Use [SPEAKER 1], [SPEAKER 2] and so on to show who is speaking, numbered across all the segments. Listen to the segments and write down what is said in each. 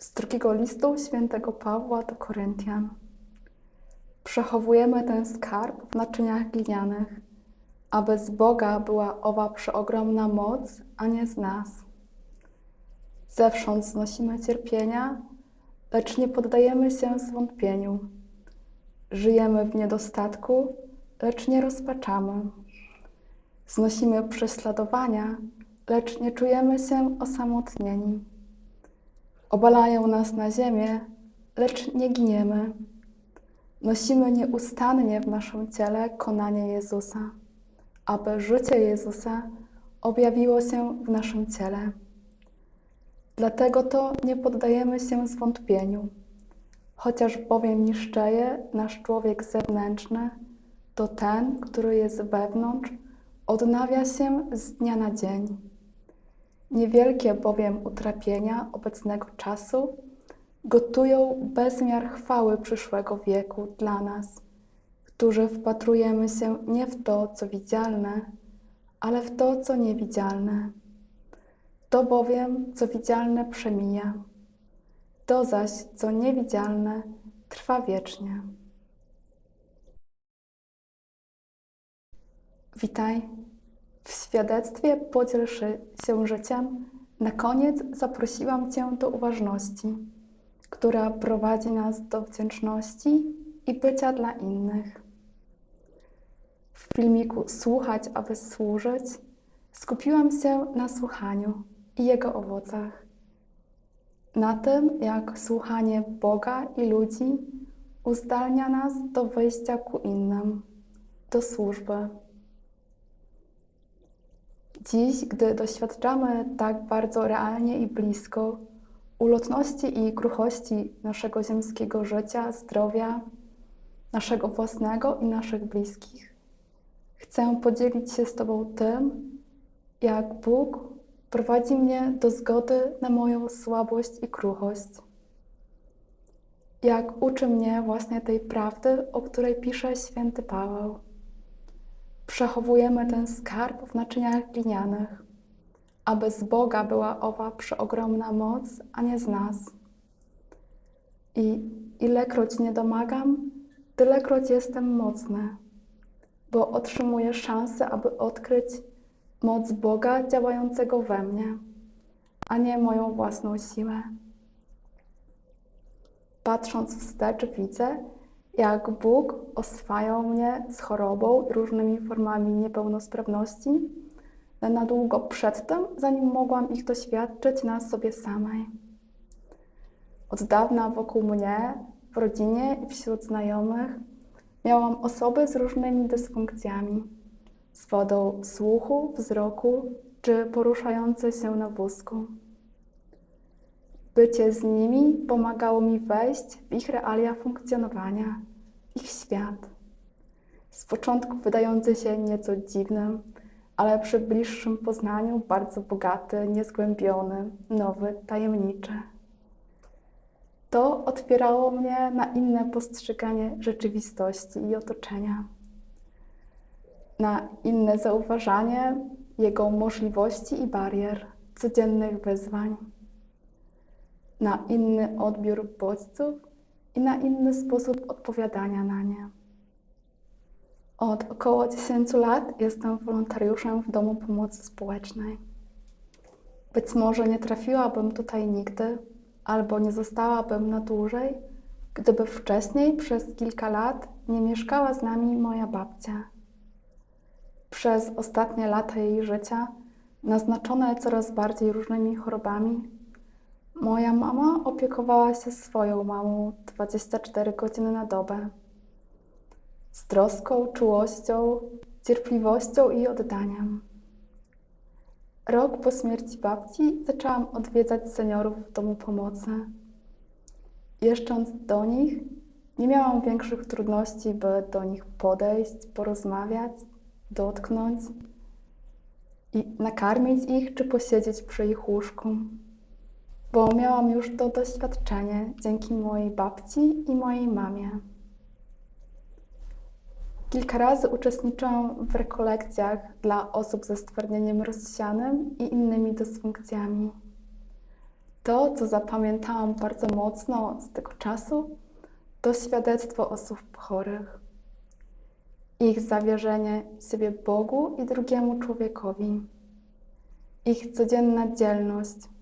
[SPEAKER 1] Z drugiego listu świętego Pawła do Koryntian. Przechowujemy ten skarb w naczyniach glinianych, aby z Boga była owa przeogromna moc, a nie z nas. Zewsząd znosimy cierpienia, lecz nie poddajemy się zwątpieniu. Żyjemy w niedostatku, lecz nie rozpaczamy. Znosimy prześladowania, lecz nie czujemy się osamotnieni. Obalają nas na ziemię, lecz nie giniemy. Nosimy nieustannie w naszym ciele konanie Jezusa, aby życie Jezusa objawiło się w naszym ciele. Dlatego to nie poddajemy się zwątpieniu. Chociaż bowiem niszczeje nasz człowiek zewnętrzny, to ten, który jest wewnątrz, odnawia się z dnia na dzień. Niewielkie bowiem utrapienia obecnego czasu gotują bezmiar chwały przyszłego wieku dla nas, którzy wpatrujemy się nie w to, co widzialne, ale w to, co niewidzialne. To bowiem, co widzialne, przemija, to zaś, co niewidzialne, trwa wiecznie. Witaj. W świadectwie podziel się życiem. Na koniec zaprosiłam Cię do uważności, która prowadzi nas do wdzięczności i bycia dla innych. W filmiku Słuchać, aby służyć skupiłam się na słuchaniu i jego owocach. Na tym, jak słuchanie Boga i ludzi uzdalnia nas do wejścia ku innym, do służby. Dziś, gdy doświadczamy tak bardzo realnie i blisko ulotności i kruchości naszego ziemskiego życia, zdrowia, naszego własnego i naszych bliskich, chcę podzielić się z Tobą tym, jak Bóg prowadzi mnie do zgody na moją słabość i kruchość. Jak uczy mnie właśnie tej prawdy, o której pisze święty Paweł. Przechowujemy ten skarb w naczyniach glinianych, aby z Boga była owa przeogromna moc, a nie z nas. I ilekroć nie domagam, tylekroć jestem mocny, bo otrzymuję szansę, aby odkryć moc Boga działającego we mnie, a nie moją własną siłę. Patrząc wstecz, widzę, jak Bóg oswajał mnie z chorobą i różnymi formami niepełnosprawności na długo przedtem, zanim mogłam ich doświadczyć na sobie samej. Od dawna wokół mnie, w rodzinie i wśród znajomych, miałam osoby z różnymi dysfunkcjami, z wodą słuchu, wzroku czy poruszające się na wózku. Bycie z nimi pomagało mi wejść w ich realia funkcjonowania, ich świat. Z początku wydający się nieco dziwnym, ale przy bliższym poznaniu bardzo bogaty, niezgłębiony, nowy, tajemniczy. To otwierało mnie na inne postrzeganie rzeczywistości i otoczenia, na inne zauważanie jego możliwości i barier, codziennych wyzwań na inny odbiór bodźców i na inny sposób odpowiadania na nie. Od około 10 lat jestem wolontariuszem w Domu Pomocy Społecznej. Być może nie trafiłabym tutaj nigdy, albo nie zostałabym na dłużej, gdyby wcześniej przez kilka lat nie mieszkała z nami moja babcia. Przez ostatnie lata jej życia, naznaczone coraz bardziej różnymi chorobami, Moja mama opiekowała się swoją mamą 24 godziny na dobę. Z troską, czułością, cierpliwością i oddaniem. Rok po śmierci babci zaczęłam odwiedzać seniorów w domu pomocy. Jeżdżąc do nich, nie miałam większych trudności, by do nich podejść, porozmawiać, dotknąć i nakarmić ich czy posiedzieć przy ich łóżku bo miałam już to doświadczenie dzięki mojej babci i mojej mamie. Kilka razy uczestniczyłam w rekolekcjach dla osób ze stwardnieniem rozsianym i innymi dysfunkcjami. To, co zapamiętałam bardzo mocno z tego czasu, to świadectwo osób chorych. Ich zawierzenie siebie Bogu i drugiemu człowiekowi. Ich codzienna dzielność.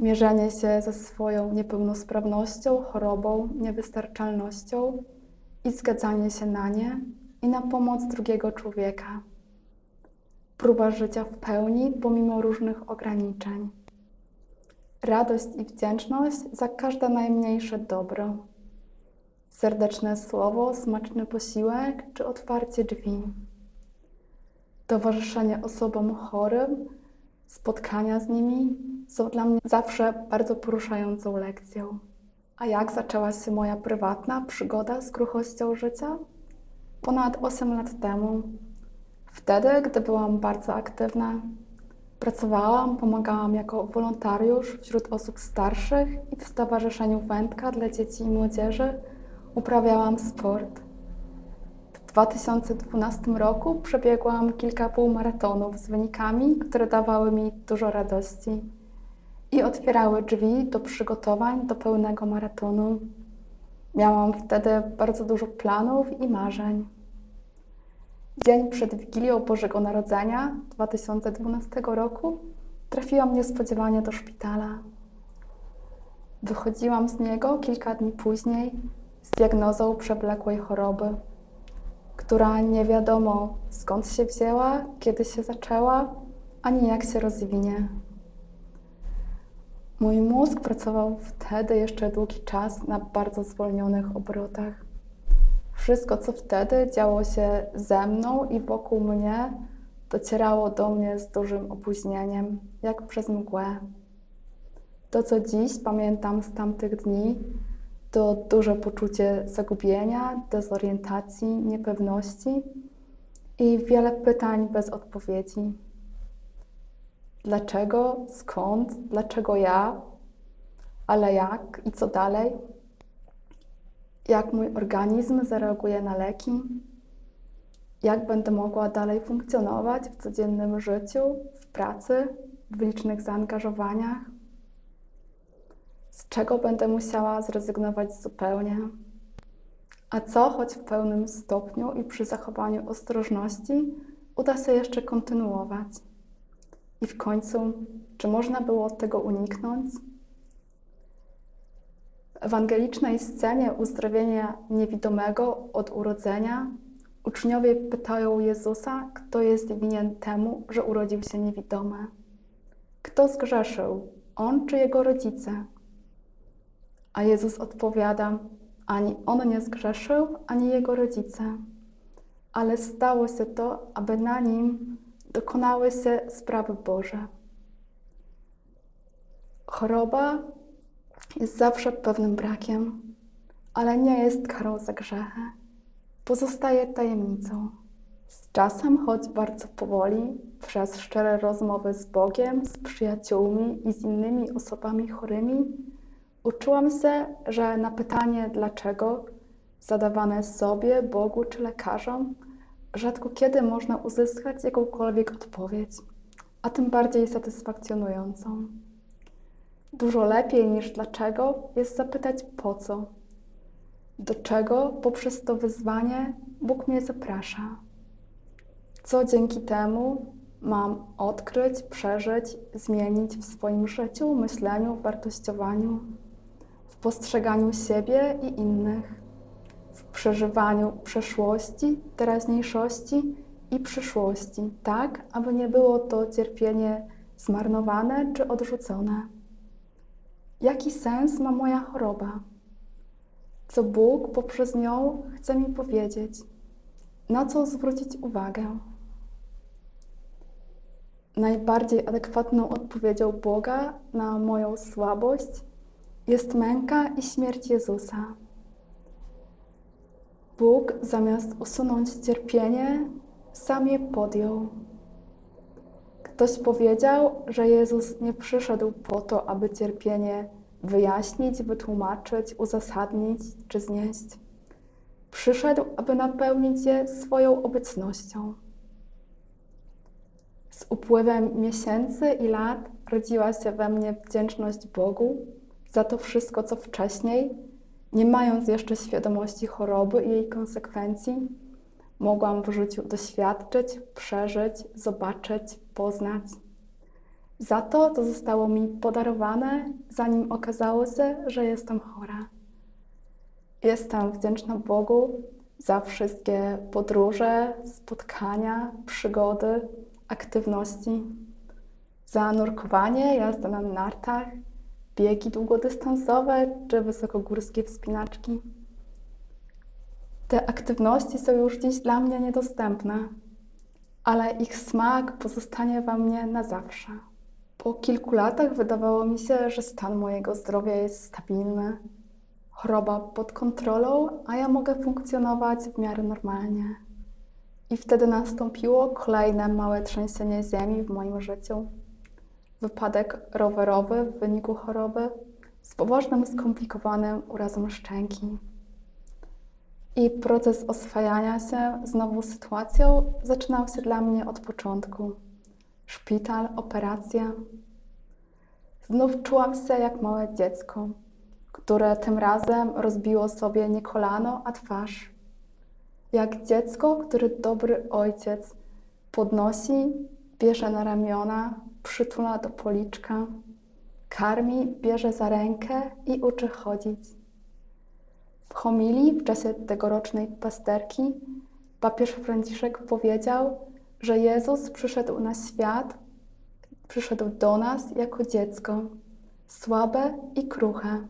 [SPEAKER 1] Mierzenie się ze swoją niepełnosprawnością, chorobą, niewystarczalnością i zgadzanie się na nie i na pomoc drugiego człowieka. Próba życia w pełni pomimo różnych ograniczeń. Radość i wdzięczność za każde najmniejsze dobro. Serdeczne słowo, smaczny posiłek czy otwarcie drzwi. Towarzyszenie osobom chorym, spotkania z nimi są dla mnie zawsze bardzo poruszającą lekcją. A jak zaczęła się moja prywatna przygoda z kruchością życia? Ponad 8 lat temu. Wtedy, gdy byłam bardzo aktywna, pracowałam, pomagałam jako wolontariusz wśród osób starszych i w Stowarzyszeniu Wędka dla Dzieci i Młodzieży uprawiałam sport. W 2012 roku przebiegłam kilka półmaratonów z wynikami, które dawały mi dużo radości i otwierały drzwi do przygotowań do pełnego maratonu. Miałam wtedy bardzo dużo planów i marzeń. Dzień przed Wigilią Bożego Narodzenia 2012 roku trafiłam niespodziewanie do szpitala. Wychodziłam z niego kilka dni później z diagnozą przewlekłej choroby, która nie wiadomo skąd się wzięła, kiedy się zaczęła, ani jak się rozwinie. Mój mózg pracował wtedy jeszcze długi czas na bardzo zwolnionych obrotach. Wszystko, co wtedy działo się ze mną i wokół mnie, docierało do mnie z dużym opóźnieniem, jak przez mgłę. To, co dziś pamiętam z tamtych dni, to duże poczucie zagubienia, dezorientacji, niepewności i wiele pytań bez odpowiedzi. Dlaczego, skąd, dlaczego ja, ale jak i co dalej? Jak mój organizm zareaguje na leki? Jak będę mogła dalej funkcjonować w codziennym życiu, w pracy, w licznych zaangażowaniach? Z czego będę musiała zrezygnować zupełnie? A co, choć w pełnym stopniu i przy zachowaniu ostrożności, uda się jeszcze kontynuować? I w końcu, czy można było tego uniknąć? W ewangelicznej scenie uzdrowienia niewidomego od urodzenia uczniowie pytają Jezusa, kto jest winien temu, że urodził się niewidomy. Kto zgrzeszył, on czy jego rodzice? A Jezus odpowiada: Ani on nie zgrzeszył, ani jego rodzice, ale stało się to, aby na nim dokonały się sprawy Boże. Choroba jest zawsze pewnym brakiem, ale nie jest karą za grzechy. Pozostaje tajemnicą. Z czasem, choć bardzo powoli, przez szczere rozmowy z Bogiem, z przyjaciółmi i z innymi osobami chorymi, uczyłam się, że na pytanie dlaczego, zadawane sobie, Bogu czy lekarzom, rzadko kiedy można uzyskać jakąkolwiek odpowiedź, a tym bardziej satysfakcjonującą. Dużo lepiej niż dlaczego jest zapytać po co. Do czego poprzez to wyzwanie Bóg mnie zaprasza? Co dzięki temu mam odkryć, przeżyć, zmienić w swoim życiu, myśleniu, wartościowaniu, postrzeganiu siebie i innych, w przeżywaniu przeszłości, teraźniejszości i przyszłości, tak aby nie było to cierpienie zmarnowane czy odrzucone. Jaki sens ma moja choroba? Co Bóg poprzez nią chce mi powiedzieć? Na co zwrócić uwagę? Najbardziej adekwatną odpowiedzią Boga na moją słabość jest męka i śmierć Jezusa. Bóg zamiast usunąć cierpienie, sam je podjął. Ktoś powiedział, że Jezus nie przyszedł po to, aby cierpienie wyjaśnić, wytłumaczyć, uzasadnić czy znieść. Przyszedł, aby napełnić je swoją obecnością. Z upływem miesięcy i lat rodziła się we mnie wdzięczność Bogu za to wszystko, co wcześniej, nie mając jeszcze świadomości choroby i jej konsekwencji, mogłam w życiu doświadczyć, przeżyć, zobaczyć, poznać. Za to, co zostało mi podarowane, zanim okazało się, że jestem chora. Jestem wdzięczna Bogu za wszystkie podróże, spotkania, przygody, aktywności. Za nurkowanie, jazdę na nartach, biegi długodystansowe czy wysokogórskie wspinaczki. Te aktywności są już dziś dla mnie niedostępne, ale ich smak pozostanie we mnie na zawsze. Po kilku latach wydawało mi się, że stan mojego zdrowia jest stabilny, choroba pod kontrolą, a ja mogę funkcjonować w miarę normalnie. I wtedy nastąpiło kolejne małe trzęsienie ziemi w moim życiu. Wypadek rowerowy w wyniku choroby z poważnym, skomplikowanym urazem szczęki. I proces oswajania się z nową sytuacją zaczynał się dla mnie od początku. Szpital, operacja. Znów czułam się jak małe dziecko, które tym razem rozbiło sobie nie kolano, a twarz. Jak dziecko, które dobry ojciec podnosi, bierze na ramiona, przytula do policzka, karmi, bierze za rękę i uczy chodzić. W homilii w czasie tegorocznej pasterki papież Franciszek powiedział, że Jezus przyszedł na świat, przyszedł do nas jako dziecko, słabe i kruche,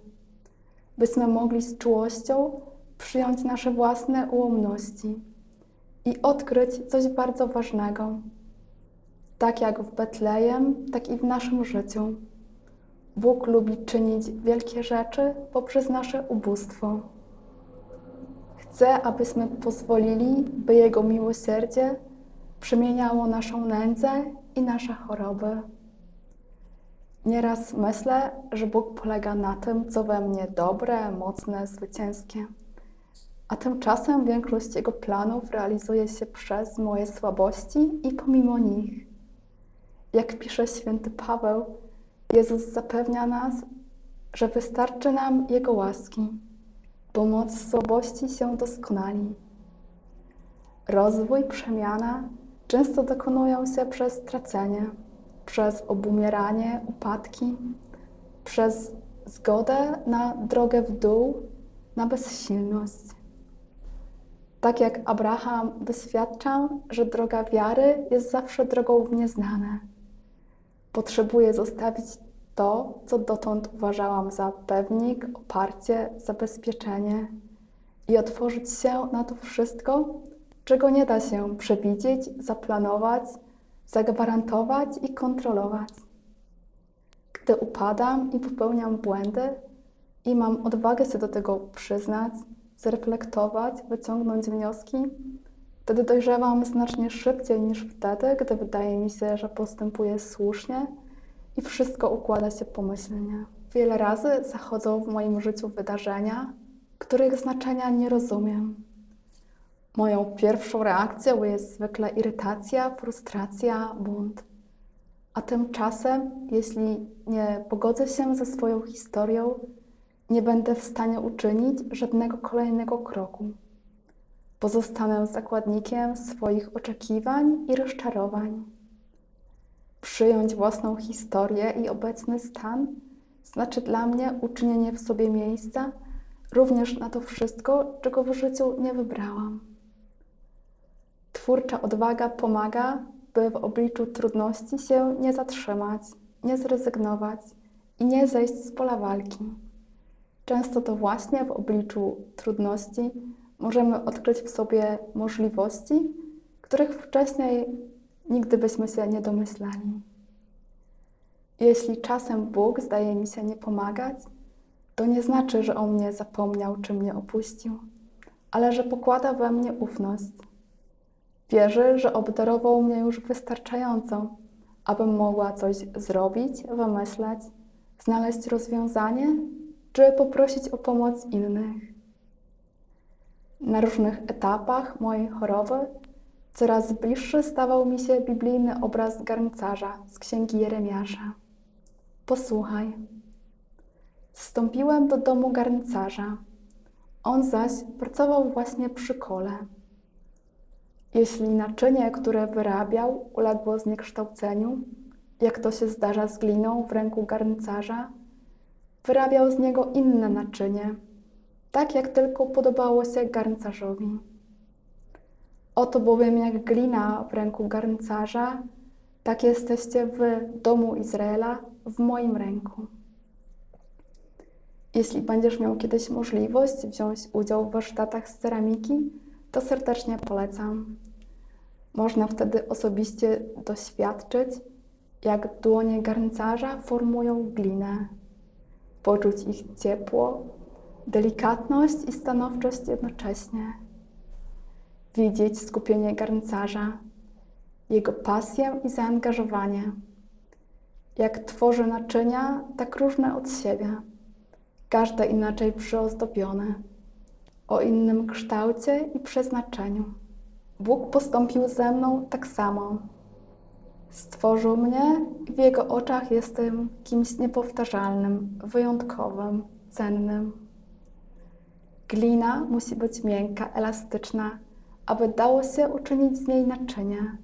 [SPEAKER 1] byśmy mogli z czułością przyjąć nasze własne ułomności i odkryć coś bardzo ważnego. Tak jak w Betlejem, tak i w naszym życiu. Bóg lubi czynić wielkie rzeczy poprzez nasze ubóstwo. Chce, abyśmy pozwolili, by Jego miłosierdzie przemieniało naszą nędzę i nasze choroby. Nieraz myślę, że Bóg polega na tym, co we mnie dobre, mocne, zwycięskie. A tymczasem większość Jego planów realizuje się przez moje słabości i pomimo nich. Jak pisze święty Paweł, Jezus zapewnia nas, że wystarczy nam Jego łaski, bo moc słabości się doskonali. Rozwój, przemiana często dokonują się przez tracenie, przez obumieranie, upadki, przez zgodę na drogę w dół, na bezsilność. Tak jak Abraham doświadczam, że droga wiary jest zawsze drogą w nieznane. Potrzebuję zostawić to, co dotąd uważałam za pewnik, oparcie, zabezpieczenie i otworzyć się na to wszystko, czego nie da się przewidzieć, zaplanować, zagwarantować i kontrolować. Gdy upadam i popełniam błędy i mam odwagę się do tego przyznać, zreflektować, wyciągnąć wnioski, wtedy dojrzewam znacznie szybciej niż wtedy, gdy wydaje mi się, że postępuję słusznie i wszystko układa się pomyślnie. Wiele razy zachodzą w moim życiu wydarzenia, których znaczenia nie rozumiem. Moją pierwszą reakcją jest zwykle irytacja, frustracja, bunt. A tymczasem, jeśli nie pogodzę się ze swoją historią, nie będę w stanie uczynić żadnego kolejnego kroku. Pozostanę zakładnikiem swoich oczekiwań i rozczarowań. Przyjąć własną historię i obecny stan znaczy dla mnie uczynienie w sobie miejsca również na to wszystko, czego w życiu nie wybrałam. Twórcza odwaga pomaga, by w obliczu trudności się nie zatrzymać, nie zrezygnować i nie zejść z pola walki. Często to właśnie w obliczu trudności możemy odkryć w sobie możliwości, których wcześniej nigdy byśmy się nie domyślali. Jeśli czasem Bóg zdaje mi się nie pomagać, to nie znaczy, że On mnie zapomniał czy mnie opuścił, ale że pokłada we mnie ufność. Wierzy, że obdarował mnie już wystarczająco, abym mogła coś zrobić, wymyśleć, znaleźć rozwiązanie czy poprosić o pomoc innych. Na różnych etapach mojej choroby coraz bliższy stawał mi się biblijny obraz garncarza z księgi Jeremiasza. Posłuchaj. Wstąpiłem do domu garncarza. On zaś pracował właśnie przy kole. Jeśli naczynie, które wyrabiał, uległo zniekształceniu, jak to się zdarza z gliną w ręku garncarza, wyrabiał z niego inne naczynie, tak jak tylko podobało się garncarzowi. Oto bowiem jak glina w ręku garncarza, tak jesteście w domu Izraela w moim ręku. Jeśli będziesz miał kiedyś możliwość wziąć udział w warsztatach z ceramiki, to serdecznie polecam. Można wtedy osobiście doświadczyć, jak dłonie garncarza formują glinę, poczuć ich ciepło, delikatność i stanowczość jednocześnie, widzieć skupienie garncarza, jego pasję i zaangażowanie, jak tworzy naczynia tak różne od siebie, każde inaczej przyozdobione, o innym kształcie i przeznaczeniu. Bóg postąpił ze mną tak samo. Stworzył mnie i w Jego oczach jestem kimś niepowtarzalnym, wyjątkowym, cennym. Glina musi być miękka, elastyczna, aby dało się uczynić z niej naczynie.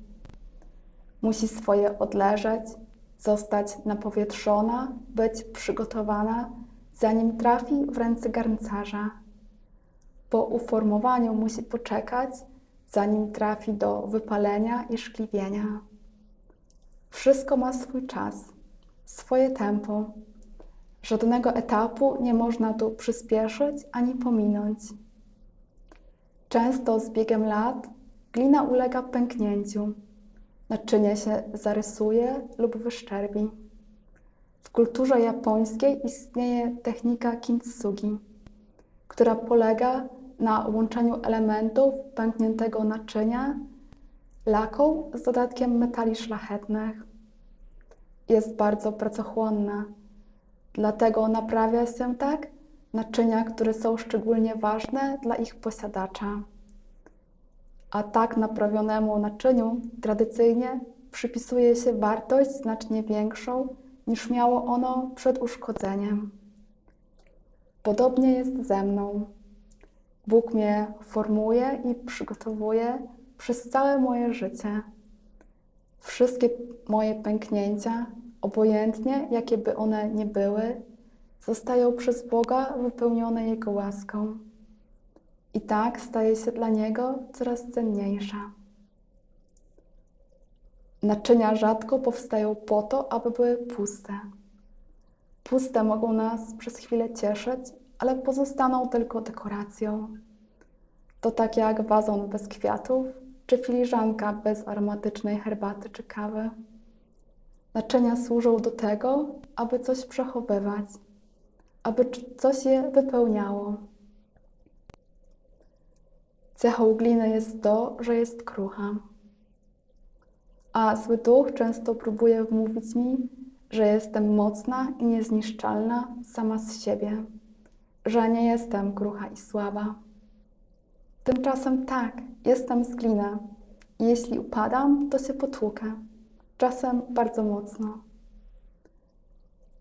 [SPEAKER 1] Musi swoje odleżeć, zostać napowietrzona, być przygotowana, zanim trafi w ręce garncarza. Po uformowaniu musi poczekać, zanim trafi do wypalenia i szkliwienia. Wszystko ma swój czas, swoje tempo. Żadnego etapu nie można tu przyspieszyć ani pominąć. Często z biegiem lat glina ulega pęknięciu, naczynie się zarysuje lub wyszczerbi. W kulturze japońskiej istnieje technika kintsugi, która polega na łączeniu elementów pękniętego naczynia laką z dodatkiem metali szlachetnych. Jest bardzo pracochłonna, dlatego naprawia się tak naczynia, które są szczególnie ważne dla ich posiadacza. A tak naprawionemu naczyniu tradycyjnie przypisuje się wartość znacznie większą niż miało ono przed uszkodzeniem. Podobnie jest ze mną. Bóg mnie formuje i przygotowuje przez całe moje życie. Wszystkie moje pęknięcia, obojętnie jakie by one nie były, zostają przez Boga wypełnione Jego łaską. I tak staje się dla Niego coraz cenniejsza. Naczynia rzadko powstają po to, aby były puste. Puste mogą nas przez chwilę cieszyć, ale pozostaną tylko dekoracją. To tak jak wazon bez kwiatów, czy filiżanka bez aromatycznej herbaty czy kawy. Naczynia służą do tego, aby coś przechowywać, aby coś je wypełniało. Cechą gliny jest to, że jest krucha. A zły duch często próbuje wmówić mi, że jestem mocna i niezniszczalna sama z siebie, że nie jestem krucha i słaba. Tymczasem tak, jestem z gliny i jeśli upadam, to się potłukę, czasem bardzo mocno.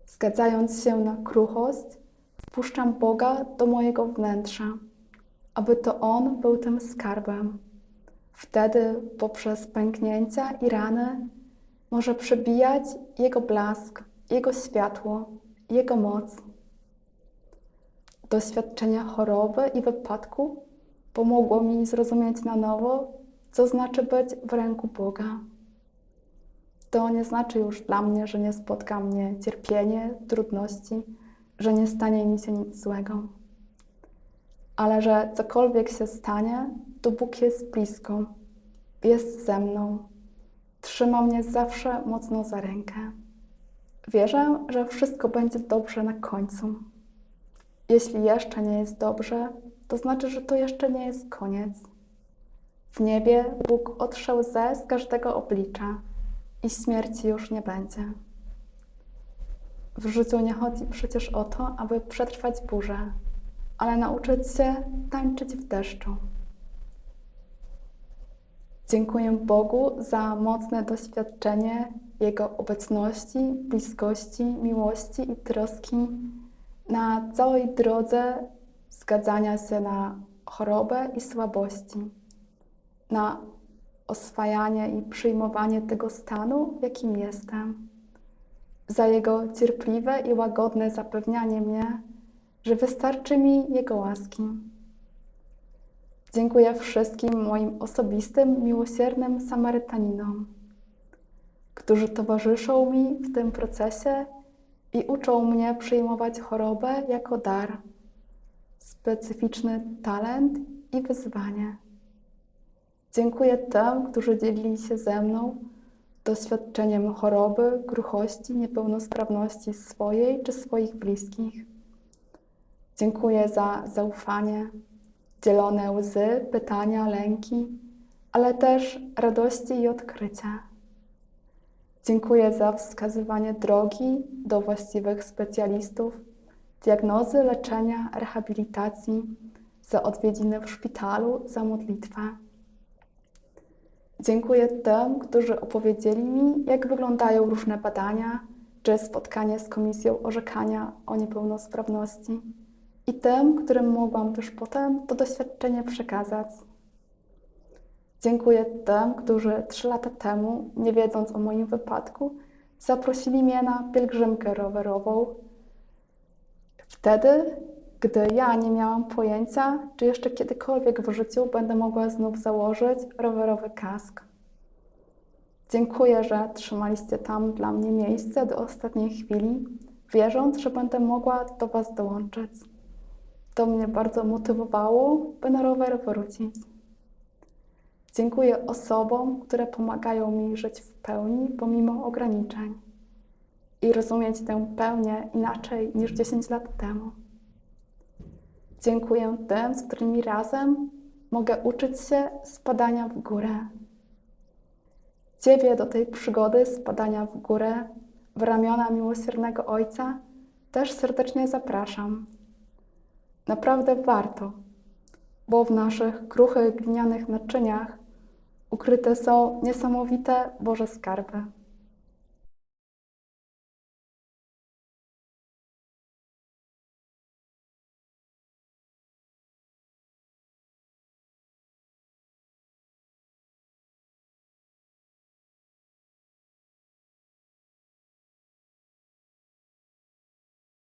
[SPEAKER 1] Zgadzając się na kruchość, wpuszczam Boga do mojego wnętrza, aby to On był tym skarbem. Wtedy poprzez pęknięcia i rany może przebijać Jego blask, Jego światło, Jego moc. Doświadczenia choroby i wypadku pomogło mi zrozumieć na nowo, co znaczy być w ręku Boga. To nie znaczy już dla mnie, że nie spotka mnie cierpienie, trudności, że nie stanie mi się nic złego. Ale że cokolwiek się stanie, to Bóg jest blisko, jest ze mną, trzyma mnie zawsze mocno za rękę. Wierzę, że wszystko będzie dobrze na końcu. Jeśli jeszcze nie jest dobrze, to znaczy, że to jeszcze nie jest koniec. W niebie Bóg otrzął łzę z każdego oblicza i śmierci już nie będzie. W życiu nie chodzi przecież o to, aby przetrwać burzę, ale nauczyć się tańczyć w deszczu. Dziękuję Bogu za mocne doświadczenie Jego obecności, bliskości, miłości i troski na całej drodze zgadzania się na chorobę i słabości, na oswajanie i przyjmowanie tego stanu, w jakim jestem, za Jego cierpliwe i łagodne zapewnianie mnie, że wystarczy mi Jego łaski. Dziękuję wszystkim moim osobistym, miłosiernym Samarytaninom, którzy towarzyszą mi w tym procesie i uczą mnie przyjmować chorobę jako dar, specyficzny talent i wyzwanie. Dziękuję tym, którzy dzielili się ze mną doświadczeniem choroby, kruchości, niepełnosprawności swojej czy swoich bliskich. Dziękuję za zaufanie, dzielone łzy, pytania, lęki, ale też radości i odkrycia. Dziękuję za wskazywanie drogi do właściwych specjalistów, diagnozy, leczenia, rehabilitacji, za odwiedziny w szpitalu, za modlitwę. Dziękuję tym, którzy opowiedzieli mi, jak wyglądają różne badania czy spotkanie z Komisją Orzekania o Niepełnosprawności i tym, którym mogłam też potem to doświadczenie przekazać. Dziękuję tym, którzy trzy lata temu, nie wiedząc o moim wypadku, zaprosili mnie na pielgrzymkę rowerową. Wtedy, gdy ja nie miałam pojęcia, czy jeszcze kiedykolwiek w życiu będę mogła znów założyć rowerowy kask. Dziękuję, że trzymaliście tam dla mnie miejsce do ostatniej chwili, wierząc, że będę mogła do Was dołączyć. To mnie bardzo motywowało, by na rower wrócić. Dziękuję osobom, które pomagają mi żyć w pełni pomimo ograniczeń i rozumieć tę pełnię inaczej niż 10 lat temu. Dziękuję tym, z którymi razem mogę uczyć się spadania w górę. Ciebie do tej przygody spadania w górę, w ramiona miłosiernego Ojca, też serdecznie zapraszam. Naprawdę warto, bo w naszych kruchych glinianych naczyniach ukryte są niesamowite Boże skarby.